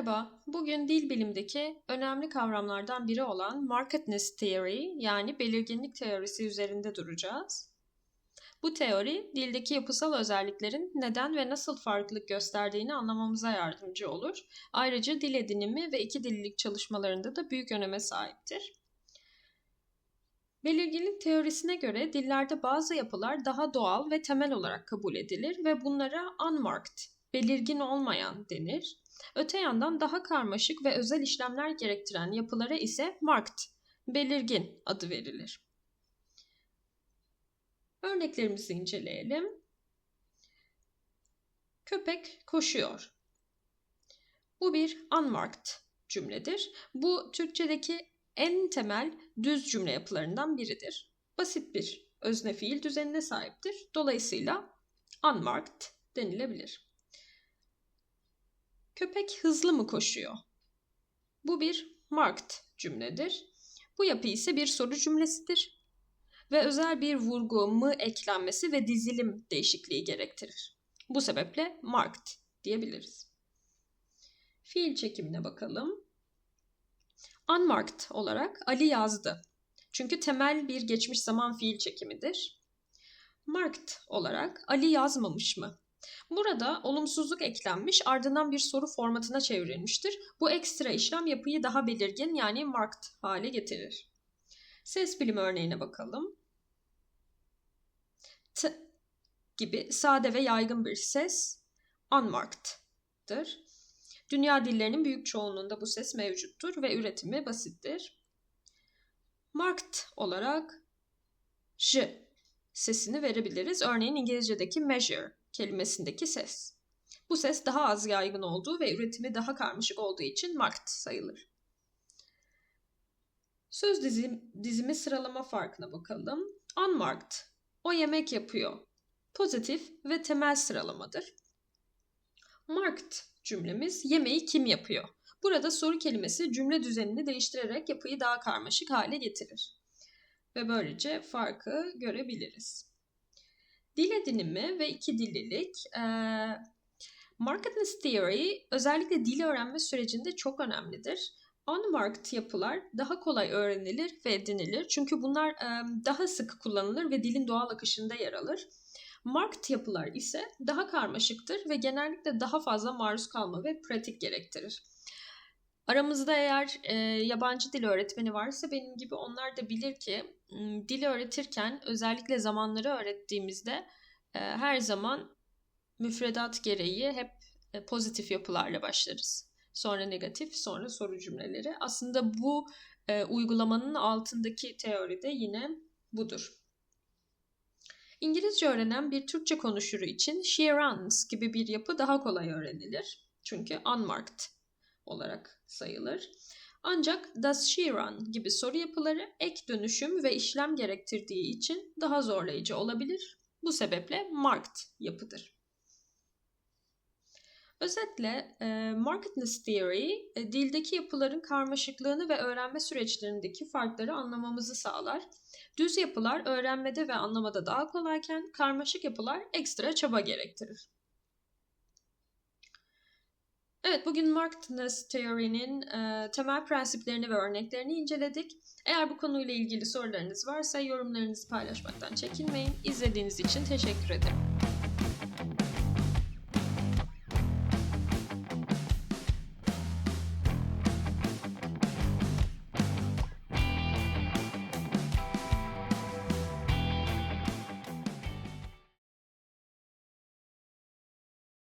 Merhaba, bugün dil bilimdeki önemli kavramlardan biri olan markedness theory yani belirginlik teorisi üzerinde duracağız. Bu teori, dildeki yapısal özelliklerin neden ve nasıl farklılık gösterdiğini anlamamıza yardımcı olur. Ayrıca dil edinimi ve iki dillilik çalışmalarında da büyük öneme sahiptir. Belirginlik teorisine göre dillerde bazı yapılar daha doğal ve temel olarak kabul edilir ve bunlara unmarked, belirgin olmayan denir. Öte yandan daha karmaşık ve özel işlemler gerektiren yapılara ise marked, belirgin adı verilir. Örneklerimizi inceleyelim. Köpek koşuyor. Bu bir unmarked cümledir. Bu Türkçedeki en temel düz cümle yapılarından biridir. Basit bir özne fiil düzenine sahiptir. Dolayısıyla unmarked denilebilir. Köpek hızlı mı koşuyor? Bu bir marked cümledir. Bu yapı ise bir soru cümlesidir ve özel bir vurgu, mı eklenmesi ve dizilim değişikliği gerektirir. Bu sebeple marked diyebiliriz. Fiil çekimine bakalım. Unmarked olarak Ali yazdı. Çünkü temel bir geçmiş zaman fiil çekimidir. Marked olarak Ali yazmamış mı? Burada olumsuzluk eklenmiş ardından bir soru formatına çevrilmiştir. Bu ekstra işlem yapıyı daha belirgin yani marked hale getirir. Ses bilimi örneğine bakalım. T gibi sade ve yaygın bir ses unmarked'dır. Dünya dillerinin büyük çoğunluğunda bu ses mevcuttur ve üretimi basittir. Marked olarak j sesini verebiliriz. Örneğin İngilizce'deki measure kelimesindeki ses. Bu ses daha az yaygın olduğu ve üretimi daha karmaşık olduğu için marked sayılır. Söz dizim, dizimi sıralama farkına bakalım. Unmarked, o yemek yapıyor. Pozitif ve temel sıralamadır. Marked cümlemiz yemeği kim yapıyor? Burada soru kelimesi cümle düzenini değiştirerek yapıyı daha karmaşık hale getirir. Ve böylece farkı görebiliriz. Dil edinimi ve iki dillilik. E, marketness theory özellikle dil öğrenme sürecinde çok önemlidir. Unmarked yapılar daha kolay öğrenilir ve edinilir. Çünkü bunlar e, daha sık kullanılır ve dilin doğal akışında yer alır. Marked yapılar ise daha karmaşıktır ve genellikle daha fazla maruz kalma ve pratik gerektirir. Aramızda eğer e, yabancı dil öğretmeni varsa benim gibi onlar da bilir ki dili öğretirken özellikle zamanları öğrettiğimizde e, her zaman müfredat gereği hep e, pozitif yapılarla başlarız. Sonra negatif, sonra soru cümleleri. Aslında bu e, uygulamanın altındaki teori de yine budur. İngilizce öğrenen bir Türkçe konuşuru için she runs gibi bir yapı daha kolay öğrenilir. Çünkü unmarked olarak sayılır. Ancak does she run gibi soru yapıları ek dönüşüm ve işlem gerektirdiği için daha zorlayıcı olabilir. Bu sebeple marked yapıdır. Özetle e, marketness theory e, dildeki yapıların karmaşıklığını ve öğrenme süreçlerindeki farkları anlamamızı sağlar. Düz yapılar öğrenmede ve anlamada daha kolayken karmaşık yapılar ekstra çaba gerektirir. Evet, bugün marketness teorinin e, temel prensiplerini ve örneklerini inceledik. Eğer bu konuyla ilgili sorularınız varsa yorumlarınızı paylaşmaktan çekinmeyin. İzlediğiniz için teşekkür ederim.